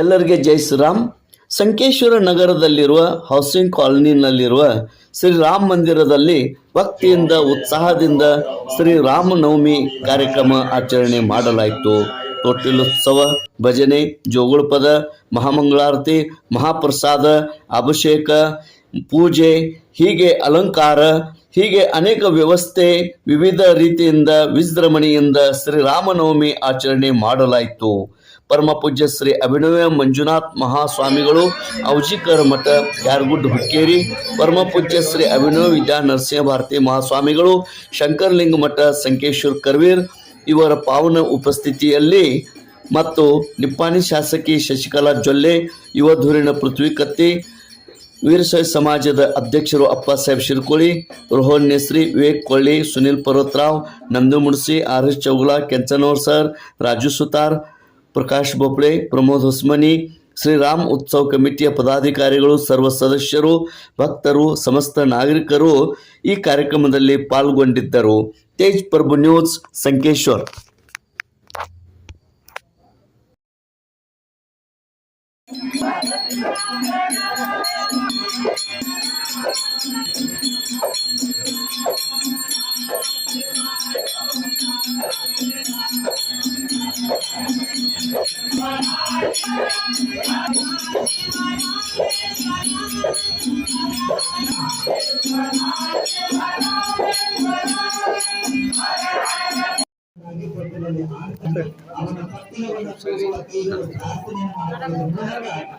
ಎಲ್ಲರಿಗೆ ಜೈ ಶ್ರೀರಾಮ್. ಸಂಕೇಶ್ವರ ನಗರದಲ್ಲಿರುವ ಹೌಸಿಂಗ್ ಕಾಲೋನಿನಲ್ಲಿರುವ ಶ್ರೀ ರಾಮ ಮಂದಿರದಲ್ಲಿ ಭಕ್ತಿಯಿಂದ, ಉತ್ಸಾಹದಿಂದ ಶ್ರೀ ರಾಮನವಮಿ ಕಾರ್ಯಕ್ರಮ ಆಚರಣೆ ಮಾಡಲಾಯಿತು. ತೊಟ್ಟಿಲೋತ್ಸವ, ಭಜನೆ, ಜೋಗುಳಪದ, ಮಹಾಮಂಗಳಾರತಿ, ಮಹಾಪ್ರಸಾದ, ಅಭಿಷೇಕ, ಪೂಜೆ, ಹೀಗೆ ಅಲಂಕಾರ, ಹೀಗೆ ಅನೇಕ ವ್ಯವಸ್ಥೆ ವಿವಿಧ ರೀತಿಯಿಂದ ವಿಜೃಂಭಣೆಯಿಂದ ಶ್ರೀರಾಮನವಮಿ ಆಚರಣೆ ಮಾಡಲಾಯಿತು. ಪರಮ ಪೂಜ್ಯ ಶ್ರೀ ಅಭಿನವ ಮಂಜುನಾಥ್ ಮಹಾಸ್ವಾಮಿಗಳು, ಔಜಿಕರ ಮಠ ಯಾರ್ಗುಡ್ ಹುಕ್ಕೇರಿ, ಪರಮ ಪೂಜ್ಯ ಶ್ರೀ ಅಭಿನವ ವಿದ್ಯಾ ನರಸಿಂಹ ಭಾರತಿ ಮಹಾಸ್ವಾಮಿಗಳು, ಶಂಕರಲಿಂಗ ಮಠ, ಸಂಕೇಶ್ವರ್ ಕರ್ವೀರ್ ಇವರ ಪಾವನ ಉಪಸ್ಥಿತಿಯಲ್ಲಿ ಮತ್ತು ನಿಪ್ಪಾಣಿ ಶಾಸಕಿ ಶಶಿಕಲಾ ಜೊಲ್ಲೆ, ಯುವ ಧೂರಿನ ಪೃಥ್ವಿ ಕತ್ತಿ ವೀರಶೈವ ಸಮಾಜದ ಅಧ್ಯಕ್ಷರು ಅಪ್ಪ Saheb Shirkoli Rohan ನೇಸ್ರಿ Vivek ಕೊಳ್ಳಿ, Sunil Parvatrao Nandu Mudsi, R S Chougula, Kenchanor sir, Raju Sutar Prakash Boble Pramod Hosmani, Shriram ಉತ್ಸವ ಕಮಿಟಿಯ ಪದಾಧಿಕಾರಿಗಳು, ಸರ್ವ ಸದಸ್ಯರು, ಭಕ್ತರು, ಸಮಸ್ತ ನಾಗರಿಕರು ಈ ಕಾರ್ಯಕ್ರಮದಲ್ಲಿ ಪಾಲ್ಗೊಂಡಿದ್ದರು. ತೇಜ್ ಪ್ರಭು ನ್ಯೂಸ್, ಸಂಕೇಶ್ವರ್.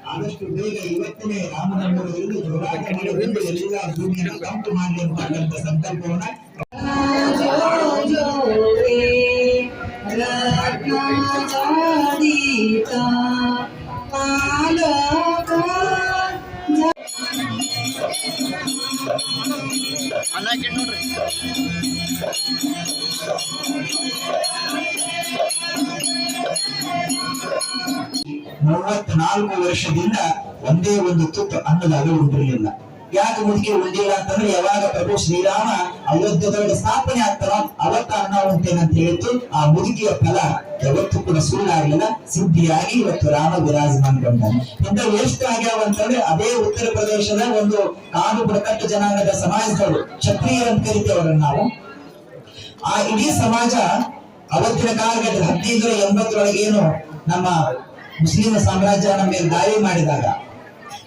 ಆದಷ್ಟು ಬೇಗ ಇವತ್ತನೇ ರಾಮನವಮಿಯಲ್ಲಿ ಹೋರಾಟಗಳನ್ನು ಎಲ್ಲ ಭೂಮಿಯನ್ನು ತಂಪು ಮಾಡಲಿ ಅಂತಕ್ಕಂಥ ಸಂಕಲ್ಪವನ್ನ ಮೂವತ್ನಾಲ್ಕು ವರ್ಷದಿಂದ ಒಂದೇ ಒಂದು ತುತ್ತು ಅನ್ನದ ಅಳು ಉಂಟಿರಲಿಲ್ಲ ಯಾಕೆ ಮುದುಕಿ ಉಂಡಿಲ್ಲ ಅಂತಂದ್ರೆ ಯಾವಾಗ ಪ್ರಭು ಶ್ರೀರಾಮ ಅಯೋಧ್ಯದೊಳಗೆ ಸ್ಥಾಪನೆ ಆಗ್ತಾರ ಅವತ್ತ ಅನ್ನ ಉಂಟೇನಂತ ಅಂತ ಹೇಳಿತ್ತು ಆ ಮುದುಕಿಯ ಫಲ. ಯಾವತ್ತೂ ಕೂಡ ಸುಳ್ಳಾಗಲಿಲ್ಲ. ಸಿದ್ಧಿಯಾಗಿ ಇವತ್ತು ರಾಮ ವಿರಾಜಮಾನಗೊಂಡಾನೆ ಇಂಥ ಎಷ್ಟು ಆಗ್ಯಾವ ಅಂತಂದ್ರೆ ಅದೇ ಉತ್ತರ ಪ್ರದೇಶದ ಒಂದು ಕಾಡು ಬುಡಕಟ್ಟು ಜನಾಂಗದ ಸಮಾಜದವರು ಕ್ಷತ್ರಿಯರು ಅಂತ ಕರಿತೇವರನ್ನು ನಾವು. ಆ ಇಡೀ ಸಮಾಜ ಅವತ್ತಿನ ಕಾಲಘಟ್ಟದ ಹದಿನೈದು ಎಂಬತ್ತರೊಳಗೆ ಏನು ನಮ್ಮ ಮುಸ್ಲಿಂ ಸಾಮ್ರಾಜ್ಯ ನಮ್ಮ ಮೇಲೆ ದಾಳಿ ಮಾಡಿದಾಗ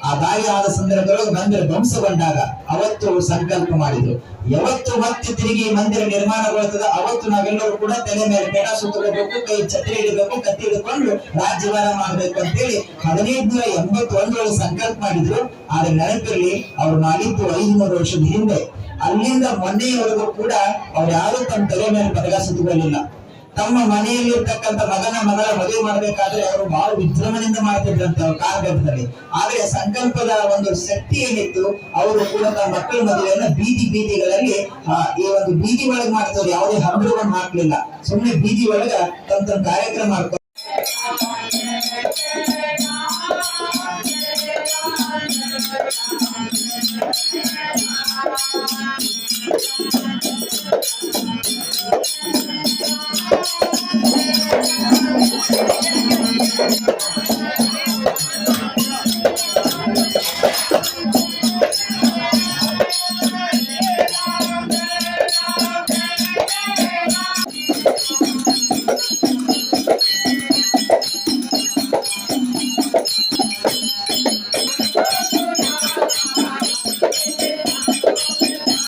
ಆ ದಾಳಿ ಆದ ಸಂದರ್ಭದೊಳಗೆ ಮಂದಿರ ಧ್ವಂಸಗೊಂಡಾಗ ಅವತ್ತು ಸಂಕಲ್ಪ ಮಾಡಿದ್ರು. ಯಾವತ್ತು ಮತ್ತೆ ತಿರುಗಿ ಮಂದಿರ ನಿರ್ಮಾಣಗೊಳ್ತದ ಅವತ್ತು ನಾವೆಲ್ಲರೂ ಕೂಡ ತಲೆ ಮೇಲೆ ಪೇಟ ಸುತ್ತಬೇಕು ಕೈ ಛತ್ರಿ ಹಿಡಬೇಕು ಕತ್ತಿ ಹಿಡ್ಕೊಂಡು ರಾಜ್ಯಭಾರ ಮಾಡ್ಬೇಕು ಅಂತೇಳಿ ಹದಿನೈದುನೂರ ಎಂಬತ್ತೊಂದರೊಳಗೆ ಸಂಕಲ್ಪ ಮಾಡಿದ್ರು. ಆದ್ರೆ ನೆನಪಿರ್ಲಿ, ಅವ್ರು ಮಾಡಿದ್ದು ಐದುನೂರು ವರ್ಷದ ಹಿಂದೆ. ಅಲ್ಲಿಂದ ಮೊನ್ನೆಯವರೆಗೂ ಕೂಡ ಅವ್ರು ಯಾರು ತಮ್ಮ ತಲೆ ಮೇಲೆ ಪದಗ ಸುತ್ತುಕೊಳ್ಳಿಲ್ಲ ತಮ್ಮ ಮನೆಯಲ್ಲಿರ್ತಕ್ಕಂಥ ಮಗನ ಮಗಳ ಮದುವೆ ಮಾಡಬೇಕಾದ್ರೆ ಅವರು ಬಹಳ ವಿಜೃಂಭಣೆಯಿಂದ ಮಾಡ್ತಿದ್ರಂತೆ ಕಾರ್ಯಕ್ರಮದಲ್ಲಿ ಆದ್ರೆ ಸಂಕಲ್ಪದ ಒಂದು ಶಕ್ತಿ ಏನಿತ್ತು, ಅವರು ಕೂಡ ತಮ್ಮ ಮಕ್ಕಳ ಮದುವೆಯನ್ನ ಬೀದಿ ಬೀದಿಗಳಲ್ಲಿ ಈ ಒಂದು ಬೀದಿ ಒಳಗೆ ಮಾಡ್ತಾರೆ, ಯಾವುದೇ ಹಂಬಲವನ್ನು ಹಾಕ್ಲಿಲ್ಲ. ಸುಮ್ಮನೆ ಬೀದಿ ಒಳಗ ತಮ್ಮ ತಮ್ಮ ಕಾರ್ಯಕ್ರಮ ಮಾಡ್ತಾರೆ